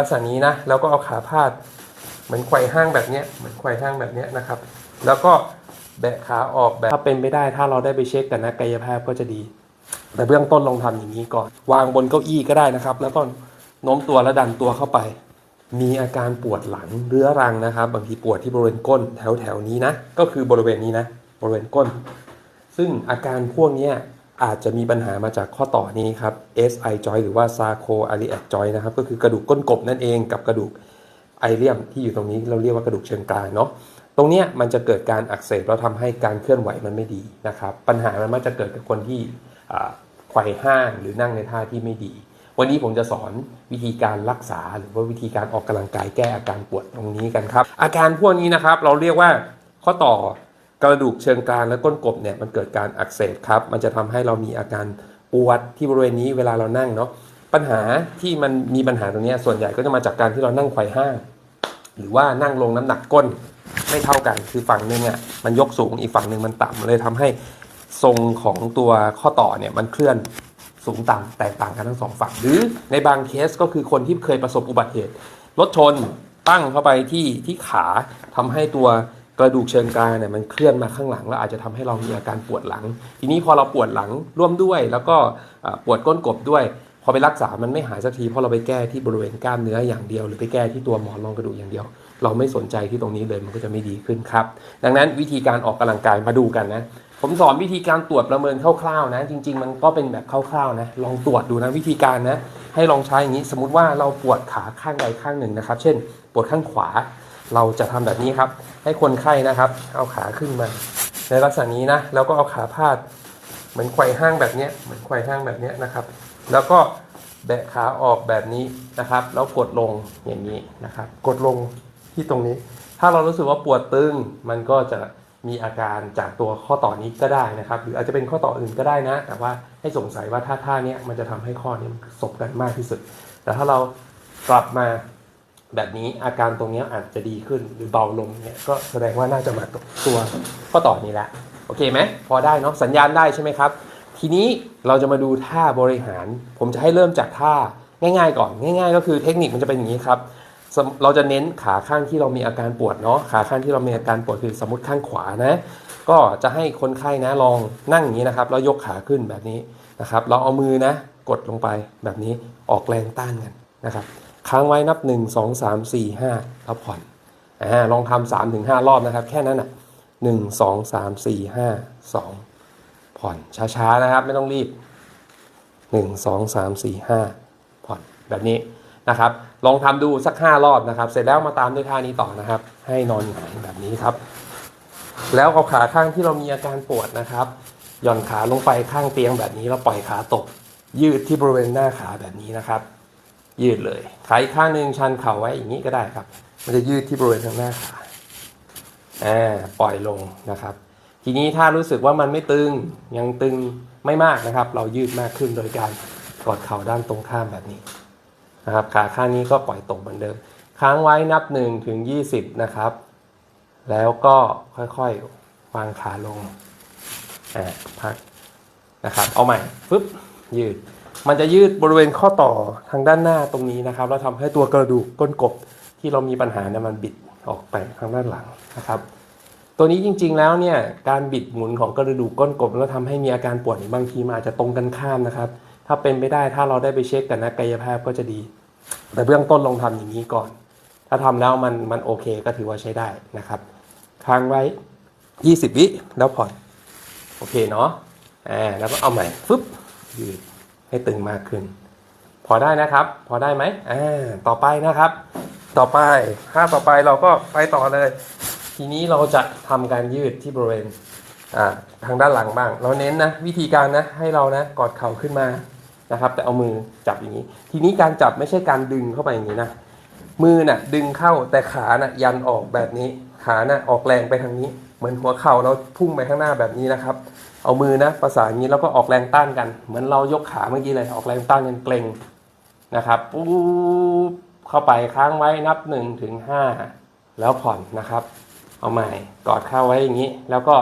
ลักษณะนี้นะแล้วก็เอาขาพาดเหมือนไขว่ห้างแบบเนี้ยเหมือนไขว่ห้างแบบเนี้ยนะครับ แล้วก็แบะขาออกแบบถ้าเป็นไปได้ถ้าเราได้ไปเช็คกับนักกายภาพก็จะดี แต่เบื้องต้นลองทำอย่างนี้ก่อน วางบนเก้าอี้ก็ได้นะครับ แล้วก็โน้มตัวและดันตัวเข้าไป มีอาการปวดหลังเรื้อรังนะครับ บางทีปวดที่บริเวณก้นแถวแถวนี้นะก็คือบริเวณนี้นะบริเวณก้น ซึ่งอาการพวกเนี้ย อาจจะมีปัญหามาจากข้อต่อนี้ครับ SI joint หรือว่า sacroiliac joint นะครับ ก็คือกระดูกก้นกบนั่นเองกับกระดูกไอเลียมที่อยู่ตรงนี้เราเรียกว่ากระดูกเชิงกรานเนาะตรงนี้มันจะเกิดการอักเสบแล้วทำให้การเคลื่อนไหวมันไม่ดีนะครับ ปัญหามันมักจะเกิดกับคนที่ไขว่ห้างหรือนั่งในท่าที่ไม่ดี วันนี้ผมจะสอนวิธีการรักษาหรือว่าวิธีการออกกำลังกายแก้อาการปวดตรงนี้กันครับ อาการพวกนี้นะครับเราเรียกว่าข้อต่อ กระดูกเชิงกรานและก้นกบเนี่ยมันเกิดการอักเสบครับ มันจะทำให้เรามีอาการปวดที่บริเวณนี้เวลาเรานั่งเนาะปัญหาที่มันมีปัญหาตรงนี้ส่วนใหญ่ก็จะมาจากการที่เรานั่งไขว่ห้างหรือว่านั่งลงน้ำหนักก้นไม่เท่ากันคือฝั่งหนึ่งอะมันยกสูงอีกฝั่งหนึ่งมันต่ำเลยทำให้ทรงของตัวข้อต่อเนี่ยมันเคลื่อนสูงต่ำแตกต่างกันทั้งสองฝั่ง หรือในบางเคสก็คือคนที่เคยประสบอุบัติเหตุรถชนตั้งเข้าไปที่ที่ขาทำให้ตัว ระดูกเชิงกรานเนี่ยมันเคลื่อนมาข้างหลังแล้วอาจจะทำให้เรามีอาการปวดหลัง ทีนี้พอเราปวดหลังร่วมด้วย แล้วก็ปวดก้นกบด้วย พอไปรักษามันไม่หายสักทีเพราะเราไปแก้ที่บริเวณกล้ามเนื้ออย่างเดียว หรือไปแก้ที่ตัวหมอนรองกระดูกอย่างเดียว เราไม่สนใจที่ตรงนี้เลยมันก็จะไม่ดีขึ้นครับ ดังนั้นวิธีการออกกำลังกายมาดูกันนะผมสอนวิธีการตรวจประเมินคร่าวๆนะ จริง ๆ มันก็เป็นแบบคร่าวๆนะลองตรวจดูนะวิธีการนะให้ลองใช้อย่างนี้ สมมติว่าเราปวดขาข้างใดข้างหนึ่งนะครับ เช่น ปวดข้างขวา เราจะทำแบบนี้ครับ ให้คนไข้นะครับ เอาขาขึ้นมา ในลักษณะนี้นะแล้วก็เอาขาพาด เหมือนไขว่ห้างแบบนี้เหมือนไขว่ห้างแบบนี้นะครับ แล้วก็แบะขาออกแบบนี้นะครับ แล้วกดลงอย่างนี้นะครับ กดลงที่ตรงนี้ ถ้าเรารู้สึกว่าปวดตึง มันก็จะมีอาการจากตัวข้อต่อนี้ก็ได้นะครับ หรืออาจจะเป็นข้อต่ออื่นก็ได้นะ แต่ว่าให้สงสัยว่าท่าท่าเนี้ยมันจะทำให้ข้อนี้มันสบกันมากที่สุด แต่ถ้าเรากลับมา แบบนี้อาการตรงนี้อาจจะดีขึ้นหรือเบาลงเนี่ยก็แสดงว่าน่าจะมาตัวข้อต่อนี้แหละโอเคไหมพอได้เนาะสัญญาณได้ใช่ไหมครับ ทีนี้เราจะมาดูท่าบริหาร ผมจะให้เริ่มจากท่าง่าย ๆ ก่อนง่าย ๆ ก็คือเทคนิคมันจะเป็นอย่างนี้ครับเราจะเน้นขาข้างที่เรามีอาการปวดเนาะขาข้างที่เรามีอาการปวดคือสมมติข้างขวานะ ก็จะให้คนไข้นะลองนั่งอย่างนี้นะครับ แล้วยกขาขึ้นแบบนี้นะครับ เราเอามือนะ กดลงไปแบบนี้ออกแรงต้านกันนะครับ ค้างไว้นับ 1 2 3 4 5แล้วผ่อนอ่าลองทำสามถึงห้ารอบนะครับ แค่นั้นอะหนึ่งสองสามสี่ห้าสองผ่อนช้าๆนะครับ ไม่ต้องรีบหนึ่งสองสามสี่ห้าผ่อนแบบนี้นะครับ ลองทำดูสักห้ารอบนะครับ เสร็จแล้วมาตามด้วยท่านี้ต่อนะครับ ให้นอนหงายแบบนี้ครับ แล้วเอาขาข้างที่เรามีอาการปวดนะครับ หย่อนขาลงไปข้างเตียงแบบนี้แล้วปล่อยขาตก ยืดที่บริเวณหน้าขาแบบนี้นะครับ ยืดเลยขาอีกข้างหนึ่งชันเข่าไว้อย่างนี้ก็ได้ครับ มันจะยืดที่บริเวณทางหน้าขาอ่าปล่อยลงนะครับ ทีนี้ถ้ารู้สึกว่ามันไม่ตึงยังตึงไม่มากนะครับ เรายืดมากขึ้นโดยการกอดเข่าด้านตรงข้ามแบบนี้นะครับ ขาข้างนี้ก็ปล่อยตกเหมือนเดิม ค้างไว้นับ1ถึง20 นะครับ แล้วก็ค่อยๆวางขาลงอ่าพักนะครับ เอาใหม่ฟึบยืด มันจะยืดบริเวณข้อต่อทางด้านหน้าตรงนี้นะครับ แล้วทำให้ตัวกระดูกก้นกบที่เรามีปัญหาเนี่ยมันบิดออกไปทางด้านหลังนะครับ ตัวนี้จริงๆแล้วเนี่ยการบิดหมุนของกระดูกก้นกบแล้วทำให้มีอาการปวดบางทีมันอาจจะตรงกันข้ามนะครับ ถ้าเป็นไปได้ถ้าเราได้ไปเช็คกับนักกายภาพก็จะดี แต่เบื้องต้นลองทำอย่างนี้ก่อน ถ้าทำแล้วมันมันโอเคก็ถือว่าใช้ได้นะครับค้างไว้ 20 วิแล้วผ่อน โอเคเนาะอ่าแล้วก็เอาใหม่ฟึบยืด ให้ตึงมากขึ้น พอได้นะครับ พอได้ไหมอ่าต่อไปนะครับ ต่อไปท่าต่อไปเราก็ไปต่อเลย ทีนี้เราจะทำการยืดที่บริเวณอ่าทางด้านหลังบ้าง เราเน้นนะวิธีการนะให้เรานะกอดเข่าขึ้นมานะครับ แต่เอามือจับอย่างนี้ ทีนี้การจับไม่ใช่การดึงเข้าไปอย่างนี้นะมือน่ะดึงเข้าแต่ขาน่ะยันออกแบบนี้ขาน่ะออกแรงไปทางนี้ เหมือนหัวเข่าเราพุ่งไปข้างหน้าแบบนี้นะครับ เอามือนะประสานนี้แล้วก็ออกแรงต้านกัน เหมือนเรายกขาเมื่อกี้เลยออกแรงต้านกันเกรงนะครับปุ๊บเข้าไปค้างไว้นับหนึ่งถึงห้าแล้วผ่อนนะครับ เอาใหม่กอดเข้าไว้อย่างนี้ แล้วก็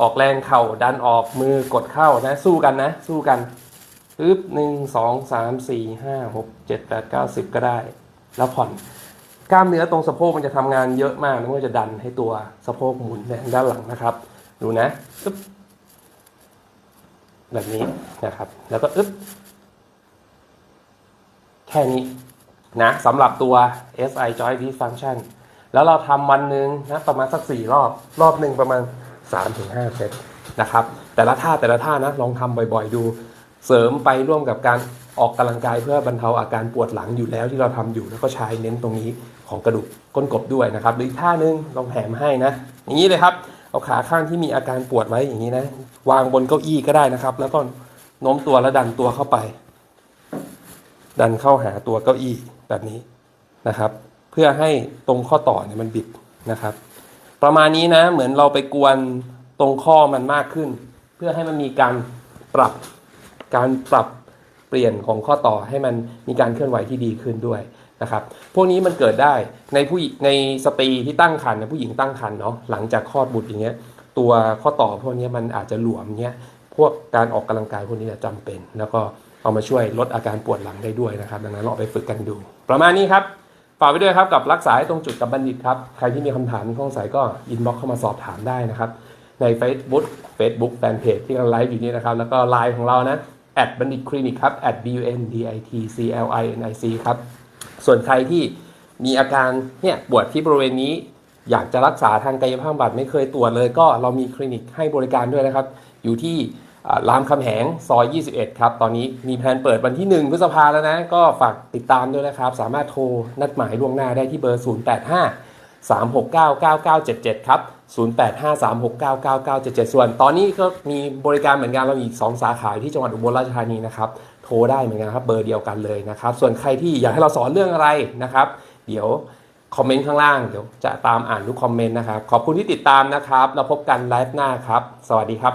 ออกแรงเข่าดันออกมือกดเข้านะสู้กันนะ สู้กันปึ๊บหนึ่งสองสามสี่ห้าหกเจ็ดแปดเก้าสิบก็ได้ แล้วผ่อน กล้ามเนื้อตรงสะโพกมันจะทำงานเยอะมากมันก็จะดันให้ตัวสะโพกหมุนไปทางด้านหลังนะครับ ดูนะอึ๊บแบบนี้นะครับ แล้วก็อึ๊บแค่นี้นะสำหรับตัว SI Joint Dysfunction แล้วเราทำวันหนึ่งนะประมาณสักสี่รอบ รอบหนึ่งประมาณ 3-5 เซตนะครับ แต่ละท่าแต่ละท่านะลองทำบ่อยๆดู เสริมไปร่วมกับการ ออกกำลังกายเพื่อบรรเทาอาการปวดหลังอยู่แล้วที่เราทำอยู่แล้วก็ใช้เน้นตรงนี้ของกระดูกก้นกบด้วยนะครับหรืออีกท่านึงลองแถมให้นะ อย่างนี้เลยครับ เอาขาข้างที่มีอาการปวดไว้อย่างนี้นะ วางบนเก้าอี้ก็ได้นะครับ แล้วก็โน้มตัวแล้วดันตัวเข้าไป ดันเข้าหาตัวเก้าอี้แบบนี้นะครับ เพื่อให้ตรงข้อต่อเนี่ยมันบิดนะครับ ประมาณนี้นะเหมือนเราไปกวนตรงข้อมันมากขึ้น เพื่อให้มันมีการปรับการปรับ ปลี่ยนของข้อต่อให้มันมีการเคลื่อนไหวที่ดีขึ้นด้วยนะครับ พวกนี้มันเกิดได้ในผู้ในสตรีที่ตั้งครรภ์นผู้หญิงตั้งครรภ์เนาะหลังจากคลอดบุตรอย่างเงี้ยตัวข้อต่อพวกนี้มันอาจจะหลวมเงี้ยพวกการออกกำลังกายพวกนี้จะจำเป็น แล้วก็เอามาช่วยลดอาการปวดหลังได้ด้วยนะครับ ดังนั้นลองไปฝึกกันดู ประมาณนี้ครับฝากไว้ด้วยครับกับรักษาให้ตรงจุดกับบัณฑิตครับใครที่มีคำถามมีข้อสงสัยก็อินบ็อกเข้ามาสอบถามได้นะครับใน Facebook Facebook Fanpage ที่กำลังไลฟ์อยู่นี้นะครับแล้วก็ไลน์ของเรานะ at บัณฑิตคลินิกครับ at b u n d i t c l i n i c ครับ ส่วนใครที่มีอาการเนี่ยปวดที่บริเวณนี้ อยากจะรักษาทางกายภาพบำบัดไม่เคยตรวจเลย ก็เรามีคลินิกให้บริการด้วยนะครับ อยู่ที่รามคำแหงซอย 21 ครับ ตอนนี้มีแผนเปิดวันที่ 1 พฤษภาแล้วนะ ก็ฝากติดตามด้วยนะครับ สามารถโทรนัดหมายล่วงหน้าได้ที่เบอร์ 085 3699977 ครับ 0853699977 ส่วน ตอนนี้ก็มีบริการเหมือนกันเรามีอีก2สาขาที่จังหวัดอุบลราชธานีนะครับ โทรได้เหมือนกันครับเบอร์เดียวกันเลยนะครับ ส่วนใครที่อยากให้เราสอนเรื่องอะไรนะครับ เดี๋ยวคอมเมนต์ข้างล่างเดี๋ยวจะตามอ่านทุกคอมเมนต์นะครับ ขอบคุณที่ติดตามนะครับ เราพบกันไลฟ์หน้าครับ สวัสดีครับ